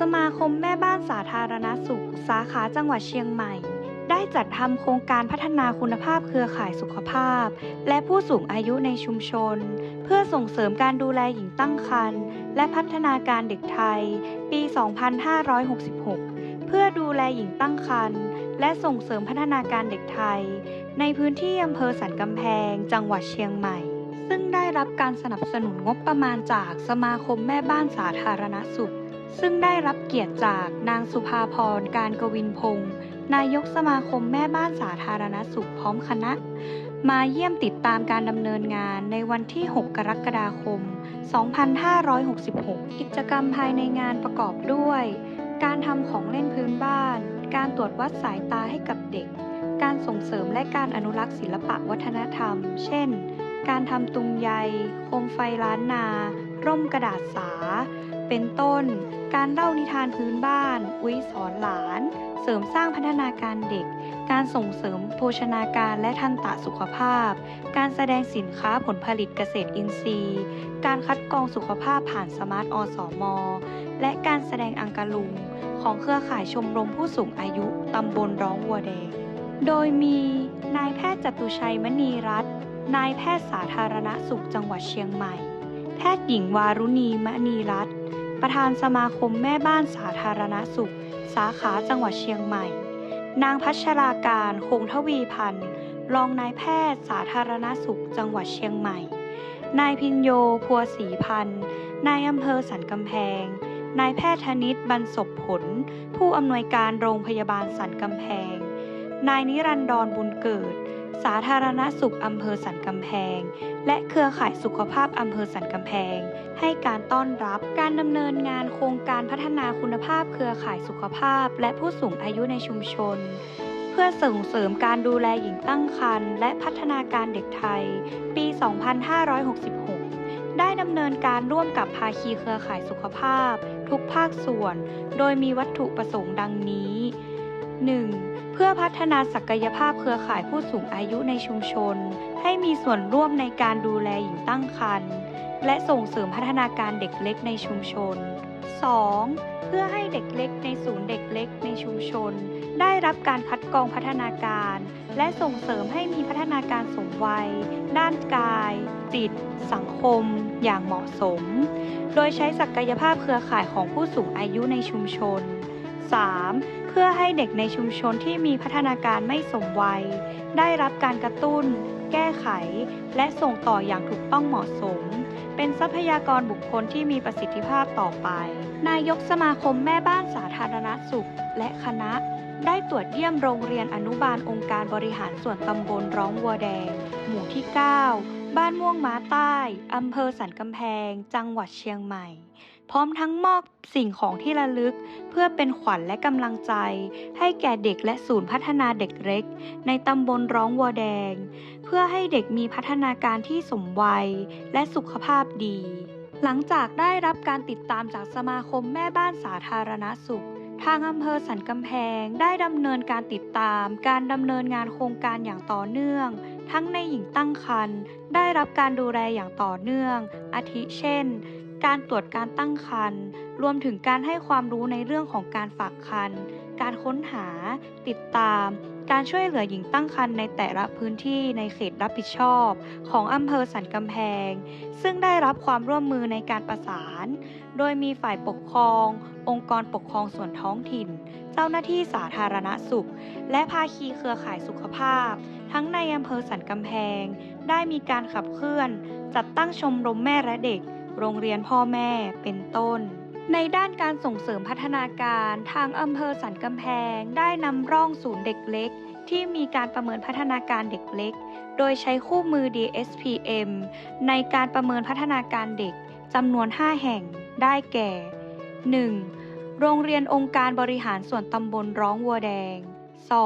สมาคมแม่บ้านสาธารณสุข สาขาจังหวัดเชียงใหม่ ได้จัดทำโครงการพัฒนาคุณภาพเครือข่ายสุขภาพ และผู้สูงอายุในชุมชน เพื่อส่งเสริมการดูแลหญิงตั้งครรภ์และพัฒนาการเด็กไทย ปี 2566 เพื่อดูแลหญิงตั้งครรภ์และส่งเสริมพัฒนาการเด็กไทย ในพื้นที่อำเภอสันกำแพง จังหวัดเชียงใหม่ ซึ่งได้รับการสนับสนุนงบประมาณจากสมาคมแม่บ้านสาธารณสุข ซึ่งได้รับเกียรติจากนางสุภาพรการกวินพงศ์นายกสมาคมแม่บ้านสาธารณสุขพร้อมคณะ มาเยี่ยมติดตามการดำเนินงานในวันที่ 6 กรกฎาคม 2566 กิจกรรมภายในงานประกอบด้วย การทำของเล่นพื้นบ้าน การตรวจวัดสายตาให้กับเด็ก การส่งเสริมและการอนุรักษ์ศิลปะวัฒนธรรม เช่น การทำตุงใย โคมไฟล้านนา ร่มกระดาษสา เป็นต้น การเล่านิทานพื้นบ้าน อุ้ยสอนหลาน เสริมสร้างพัฒนาการเด็ก การส่งเสริมโภชนาการและทันตะสุขภาพ การแสดงสินค้าผลผลิตเกษตรอินทรีย์ การคัดกรองสุขภาพผ่านสมาร์ทอสมและการแสดงอังกะลุง ของเครือข่ายชมรมผู้สูงอายุตำบลร้องวัวแดง โดยมีนายแพทย์จตุชัยมณีรัตน์นายแพทย์สาธารณสุขจังหวัดเชียงใหม่ แพทย์หญิงวารุณีมณีรัตน์ประธานสมาคมแม่บ้านสาธารณสุข สาขาจังหวัดเชียงใหม่ นางพัชราการคงทวีพันธ์รองนายแพทย์สาธารณสุขจังหวัดเชียงใหม่ นายพินโยพัวศรีพันธ์นายอำเภอสันกำแพง นายแพทย์ธนิตบรรศพผล ผู้อำนวยการโรงพยาบาลสันกำแพง นายนิรันดรบุญเกิด สาธารณสุขอำเภอสันกำแพง และเครือข่ายสุขภาพอำเภอสันกำแพง ให้การต้อนรับการดำเนินงานโครงการพัฒนาคุณภาพเครือข่ายสุขภาพ และผู้สูงอายุในชุมชน เพื่อส่งเสริมการดูแลหญิงตั้งครรภ์และพัฒนาการเด็กไทย ปี 2566 ได้ดำเนินการร่วมกับภาคีเครือข่ายสุขภาพ ทุกภาคส่วน โดยมีวัตถุประสงค์ดังนี้ 1. เพื่อพัฒนาศักยภาพเครือข่ายผู้สูงอายุในชุมชน ให้มีส่วนร่วมในการดูแลหญิงตั้งครรภ์และส่งเสริมพัฒนาการเด็กเล็กในชุมชน 2. เพื่อให้เด็กเล็กในศูนย์เด็กเล็กในชุมชน ได้รับการคัดกรองพัฒนาการ และส่งเสริมให้มีพัฒนาการสมวัย ด้านกาย จิต สังคม อย่างเหมาะสม โดยใช้ศักยภาพเครือข่ายของผู้สูงอายุในชุมชน 3. เพื่อให้เด็กในชุมชนที่มีพัฒนาการไม่สมวัย ได้รับการกระตุ้น แก้ไข และส่งต่ออย่างถูกต้องเหมาะสม เป็นทรัพยากรบุคคลที่มีประสิทธิภาพต่อไป นายกสมาคมแม่บ้านสาธารณสุข และคณะ ได้ตรวจเยี่ยมโรงเรียนอนุบาลองค์การบริหารส่วนตำบลร้องวัวแดง หมู่ที่ 9 บ้านม่วงม้าใต้อำเภอสันกำแพง จังหวัดเชียงใหม่ พร้อมทั้งมอบสิ่งของที่ระลึก เพื่อเป็นขวัญและกำลังใจ ให้แก่เด็กและศูนย์พัฒนาเด็กเล็ก ในตำบลร้องวัวแดง เพื่อให้เด็กมีพัฒนาการที่สมวัยและสุขภาพดี หลังจากได้รับการติดตามจากสมาคมแม่บ้านสาธารณสุขทางอำเภอสันกำแพงได้ดำเนินการติดตาม การดำเนินงานโครงการอย่างต่อเนื่อง ทั้งในหญิงตั้งครรภ์ได้รับการดูแลอย่างต่อเนื่อง อาทิเช่น การตรวจการตั้งครรภ์รวมถึงการให้ความรู้ในเรื่องของการฝากครรภ์การค้นหา ติดตาม การช่วยเหลือหญิงตั้งครรภ์ในแต่ละพื้นที่ในเขตรับผิดชอบของอำเภอสันกำแพง ซึ่งได้รับความร่วมมือในการประสาน โดยมีฝ่ายปกครอง องค์กรปกครองส่วนท้องถิ่น เจ้าหน้าที่สาธารณสุข และภาคีเครือข่ายสุขภาพ ทั้งในอำเภอสันกำแพง ได้มีการขับเคลื่อน จัดตั้งชมรมแม่และเด็ก โรงเรียนพ่อแม่เป็นต้น ในด้านการส่งเสริมพัฒนาการทางอำเภอสันกำแพง ได้นำร่องศูนย์เด็กเล็ก ที่มีการประเมินพัฒนาการเด็กเล็ก โดยใช้คู่มือ DSPM ในการประเมินพัฒนาการเด็กจำนวน 5 แห่ง ได้แก่ 1. โรงเรียนองค์การบริหารส่วนตำบลร้องวัวแดง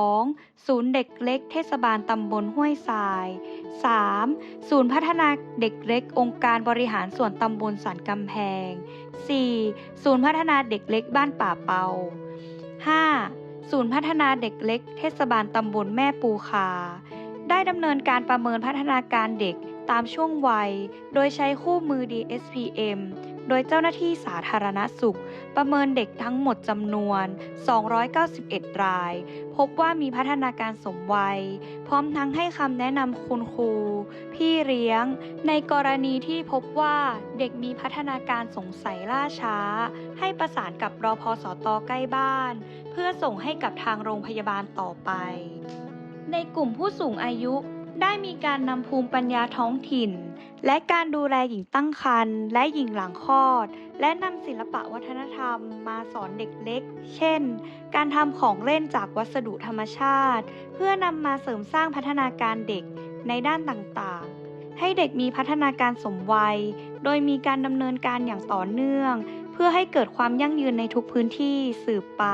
2. ศูนย์เด็กเล็กเทศบาลตำบลห้วยทราย 3. ศูนย์พัฒนาเด็กเล็ก องค์การบริหารส่วนตำบลสันกำแพง 4. ศูนย์พัฒนาเด็กเล็กบ้านป่าเปา 5. ศูนย์พัฒนาเด็กเล็ก เทศบาลตำบลแม่ปูคา ได้ดำเนินการประเมินพัฒนาการเด็กตามช่วงวัย โดยใช้คู่มือ DSPM โดยเจ้าหน้าที่สาธารณสุข ประเมินเด็กทั้งหมดจำนวน 291 ราย พบว่ามีพัฒนาการสมวัย พร้อมทั้งให้คำแนะนำคุณครู พี่เลี้ยง ในกรณีที่พบว่าเด็กมีพัฒนาการสงสัยล่าช้า ให้ประสานกับรอพสตใกล้บ้าน เพื่อส่งให้กับทางโรงพยาบาลต่อไป ในกลุ่มผู้สูงอายุ ได้มีการนำภูมิปัญญาท้องถิ่น และการดูแลหญิงตั้งครรภ์และหญิงหลังคลอด และนำศิลปะวัฒนธรรมมาสอนเด็กเล็ก เช่น การทำของเล่นจากวัสดุธรรมชาติ เพื่อนำมาเสริมสร้างพัฒนาการเด็กในด้านต่างๆ ให้เด็กมีพัฒนาการสมวัย โดยมีการดำเนินการอย่างต่อเนื่อง เพื่อให้เกิดความยั่งยืนในทุกพื้นที่สืบไป